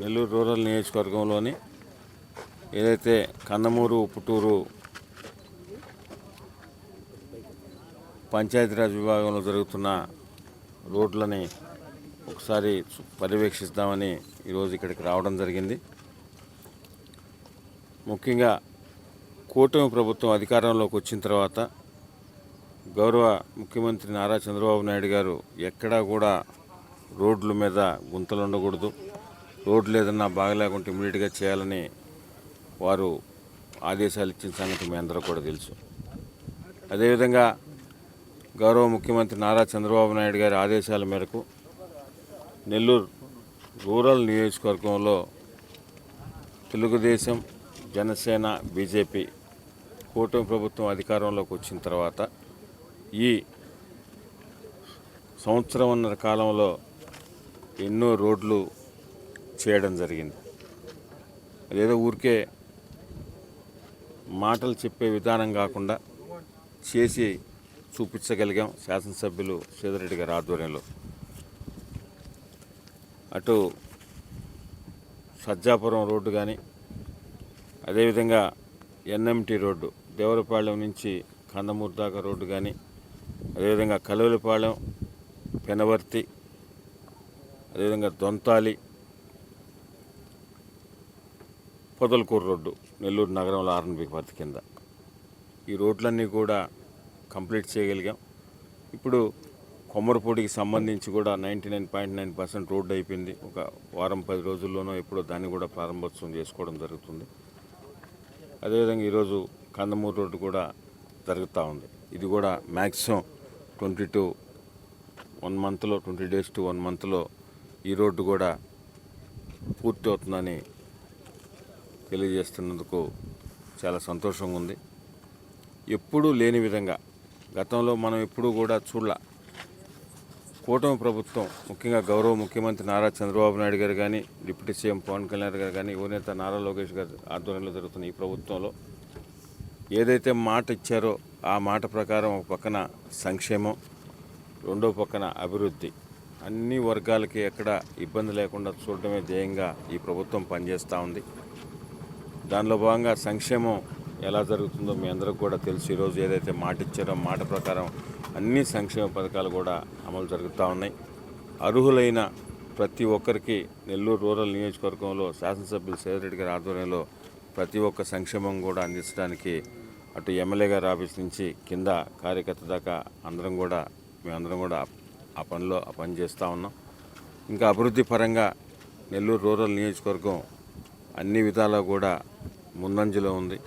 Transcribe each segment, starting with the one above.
Nellore rural నియోజకవర్గంలోని ఏదైతే కన్నమూరు ఉప్పుటూరు పంచాయతీరాజ్ విభాగంలో జరుగుతున్న రోడ్లని ఒకసారి పర్యవేక్షిస్తామని ఈరోజు ఇక్కడికి రావడం జరిగింది. ముఖ్యంగా కూటమి ప్రభుత్వం అధికారంలోకి వచ్చిన తర్వాత గౌరవ ముఖ్యమంత్రి నారా చంద్రబాబు నాయుడు గారు ఎక్కడా కూడా రోడ్ల మీద గుంతలు ఉండకూడదు రోడ్లు ఏదన్నా బాగలేకుంటే ఇమీడియట్గా చేయాలని వారు ఆదేశాలు ఇచ్చిన సంగతి మీ అందరూ కూడా తెలుసు. అదేవిధంగా గౌరవ ముఖ్యమంత్రి నారా చంద్రబాబు నాయుడు గారి ఆదేశాల మేరకు నెల్లూరు రూరల్ నియోజకవర్గంలో తెలుగుదేశం జనసేన బీజేపీ కూటమి ప్రభుత్వం అధికారంలోకి వచ్చిన తర్వాత ఈ సంవత్సరంన్నర కాలంలో ఎన్నో రోడ్లు చేయడం జరిగింది. అదేదో ఊరికే మాటలు చెప్పే విధానం కాకుండా చేసి చూపించగలిగాం శాసనసభ్యులు సీతారెడ్డి గారి ఆధ్వర్యంలో. అటు సజ్జాపురం రోడ్డు కానీ అదేవిధంగా ఎన్ఎంటి రోడ్డు దేవరపాళెం నుంచి కందమూరు దాకా రోడ్డు కానీ అదేవిధంగా కలవలపాళెం పెనవర్తి అదేవిధంగా దొంతాలి పొదలకూరు రోడ్డు నెల్లూరు నగరంలో ఆర్ఎన్బి పరిధి కింద. ఈ రోడ్లన్నీ కూడా కంప్లీట్ చేయగలిగాం. ఇప్పుడు కొమ్మరపూడికి సంబంధించి కూడా ninety nine point nine percent road అయిపోయింది. ఒక వారం పది రోజుల్లోనో ఎప్పుడో దాన్ని కూడా ప్రారంభోత్సవం చేసుకోవడం జరుగుతుంది. అదేవిధంగా ఈరోజు కందమూరు రోడ్డు కూడా జరుగుతూ ఉంది. ఇది కూడా మ్యాక్సిమం ట్వంటీ టు వన్ మంత్లో ట్వంటీ డేస్ టు వన్ మంత్లో ఈ రోడ్డు కూడా పూర్తి అవుతుందని తెలియజేస్తున్నందుకు చాలా సంతోషంగా ఉంది. ఎప్పుడూ లేని విధంగా గతంలో మనం ఎప్పుడూ కూడా చూడాల. కూటమి ప్రభుత్వం ముఖ్యంగా గౌరవ ముఖ్యమంత్రి నారా చంద్రబాబు నాయుడు గారు కానీ డిప్యూటీ సీఎం పవన్ కళ్యాణ్ గారు కానీ యువనేత నారా లోకేష్ గారి ఆధ్వర్యంలో జరుగుతున్న ఈ ప్రభుత్వంలో ఏదైతే మాట ఇచ్చారో ఆ మాట ప్రకారం ఒక పక్కన సంక్షేమం రెండో పక్కన అభివృద్ధి. అన్ని వర్గాలకి ఎక్కడ ఇబ్బంది లేకుండా చూడటమే ధ్యేయంగా ఈ ప్రభుత్వం పనిచేస్తూ ఉంది. దానిలో భాగంగా సంక్షేమం ఎలా జరుగుతుందో మీ అందరికి కూడా తెలుసు. ఈరోజు ఏదైతే మాట ఇచ్చారో మాట ప్రకారం అన్ని సంక్షేమ పథకాలు కూడా అమలు జరుగుతూ ఉన్నాయి. అర్హులైన ప్రతి ఒక్కరికి నెల్లూరు రూరల్ నియోజకవర్గంలో శాసనసభ్యులు సేదరెడ్డి గారి ఆధ్వర్యంలో ప్రతి ఒక్క సంక్షేమం కూడా అందించడానికి అటు ఎమ్మెల్యే గారి ఆఫీస్ నుంచి కింద కార్యకర్త దాకా అందరం కూడా మేమందరం కూడా ఆ పనిలో ఆ పని చేస్తూ ఉన్నాం. ఇంకా అభివృద్ధి పరంగా నెల్లూరు రూరల్ నియోజకవర్గం అన్ని విధాలా కూడా ముందంజలో ఉంది.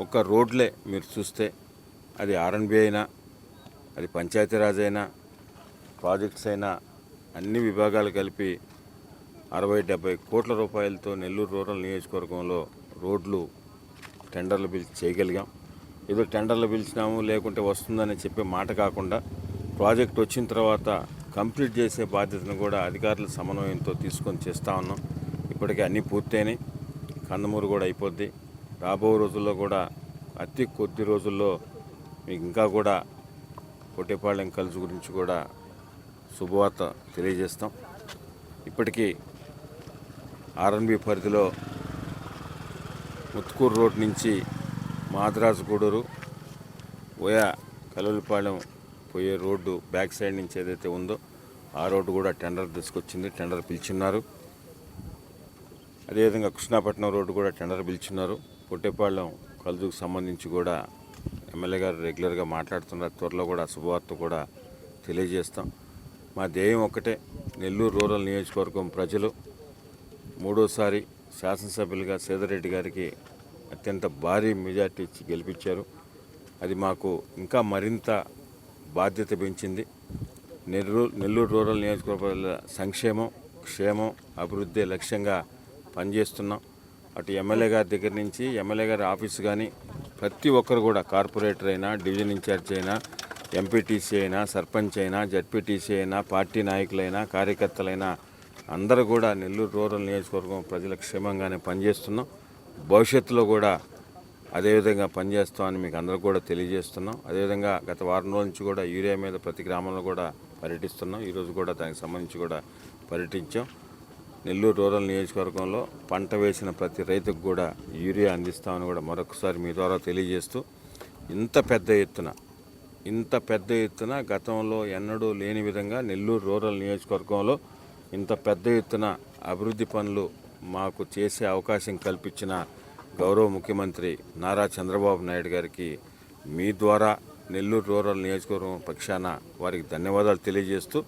ఒక్క రోడ్లే మీరు చూస్తే అది ఆర్ఎన్బి అయినా అది పంచాయతీరాజ్ అయినా ప్రాజెక్ట్స్ అయినా అన్ని విభాగాలు కలిపి అరవై డెబ్బై కోట్ల రూపాయలతో నెల్లూరు రూరల్ నియోజకవర్గంలో రోడ్లు టెండర్లు పిలిచి చేయగలిగాం. ఏదో టెండర్లు పిలిచినాము లేకుంటే వస్తుందని చెప్పే మాట కాకుండా ప్రాజెక్ట్ వచ్చిన తర్వాత కంప్లీట్ చేసే బాధ్యతను కూడా అధికారుల సమన్వయంతో తీసుకొని చేస్తూ ఉన్నాం. ఇప్పటికే అన్నీ పూర్తయినాయి. కందమూరు కూడా అయిపోద్ది. రాబో రోజుల్లో కూడా అతి కొద్ది రోజుల్లో మీకు ఇంకా కూడా కొట్టేపాళెం కలిసి గురించి కూడా శుభవార్త తెలియజేస్తాం. ఇప్పటికీ ఆర్ఎన్బి పరిధిలో ముత్కూరు రోడ్ నుంచి మాద్రాసు ఓయా కలువలపాలెం పోయే రోడ్డు బ్యాక్ సైడ్ నుంచి ఏదైతే ఉందో ఆ రోడ్డు కూడా టెండర్ తీసుకొచ్చింది టెండర్ పిలిచున్నారు. అదేవిధంగా కృష్ణాపట్నం రోడ్డు కూడా టెండర్ పిలిచున్నారు. కొట్టేపాళ్ళం కలుదుకు సంబంధించి కూడా ఎమ్మెల్యే గారు రెగ్యులర్గా మాట్లాడుతున్నారు. త్వరలో కూడా శుభవార్త కూడా తెలియజేస్తాం. మా ధ్యేయం ఒక్కటే నెల్లూరు రూరల్ నియోజకవర్గం ప్రజలు మూడోసారి శాసనసభ్యులుగా సేదరెడ్డి గారికి అత్యంత భారీ మెజార్టీ ఇచ్చి గెలిపించారు. అది మాకు ఇంకా మరింత బాధ్యత పెంచింది. నెల్లూరు నెల్లూరు రూరల్ నియోజకవర్గ సంక్షేమం క్షేమం అభివృద్ధి లక్ష్యంగా పనిచేస్తున్నాం. అటు ఎమ్మెల్యే గారి దగ్గర నుంచి ఎమ్మెల్యే గారి ఆఫీస్ కానీ ప్రతి ఒక్కరు కూడా కార్పొరేటర్ అయినా డివిజన్ ఇన్ఛార్జ్ అయినా ఎంపీటీసీ అయినా సర్పంచ్ అయినా జడ్పీటీసీ అయినా పార్టీ నాయకులైనా కార్యకర్తలైనా అందరూ కూడా నెల్లూరు రూరల్ నియోజకవర్గం ప్రజల క్షేమంగానే పనిచేస్తున్నాం. భవిష్యత్తులో కూడా అదేవిధంగా పనిచేస్తామని మీకు అందరూ కూడా తెలియజేస్తున్నాం. అదేవిధంగా గత వారం రోజుల నుంచి కూడా యూరియా మీద ప్రతి గ్రామంలో కూడా పర్యటిస్తున్నాం. ఈరోజు కూడా దానికి సంబంధించి కూడా పర్యటించాం. నెల్లూరు రూరల్ నియోజకవర్గంలో పంట వేసిన ప్రతి రైతుకు కూడా యూరియా అందిస్తామని కూడా మరొకసారి మీ ద్వారా తెలియజేస్తూ ఇంత పెద్ద ఎత్తున ఇంత పెద్ద ఎత్తున గతంలో ఎన్నడూ లేని విధంగా నెల్లూరు రూరల్ నియోజకవర్గంలో ఇంత పెద్ద ఎత్తున అభివృద్ధి పనులు మాకు చేసే అవకాశం కల్పించిన గౌరవ ముఖ్యమంత్రి నారా చంద్రబాబు నాయుడు గారికి మీ ద్వారా నెల్లూరు రూరల్ నియోజకవర్గం పక్షాన వారికి ధన్యవాదాలు తెలియజేస్తూ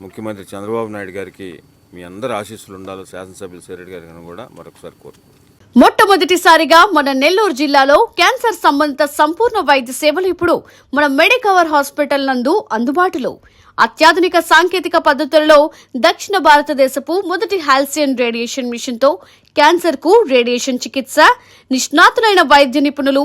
ముఖ్యమంత్రి చంద్రబాబు నాయుడు గారికి మీ అందరి ఆశీస్సులు ఉండాలి శాసనసభ్యులు సేరెడ్డి గారిని కూడా మరొకసారి కోరుకుంటున్నాను. మొట్టమొదటిసారిగా మన నెల్లూరు జిల్లాలో క్యాన్సర్ సంబంధిత సంపూర్ణ వైద్య సేవలు ఇప్పుడు మన మెడికవర్ హాస్పిటల్ నందు అందుబాటులో. అత్యాధునిక సాంకేతిక పద్ధతులలో దక్షిణ భారతదేశపు మొదటి హాల్సియన్ రేడియేషన్ మిషన్తో క్యాన్సర్కు రేడియేషన్ చికిత్స నిష్ణాతులైన వైద్య నిపుణులు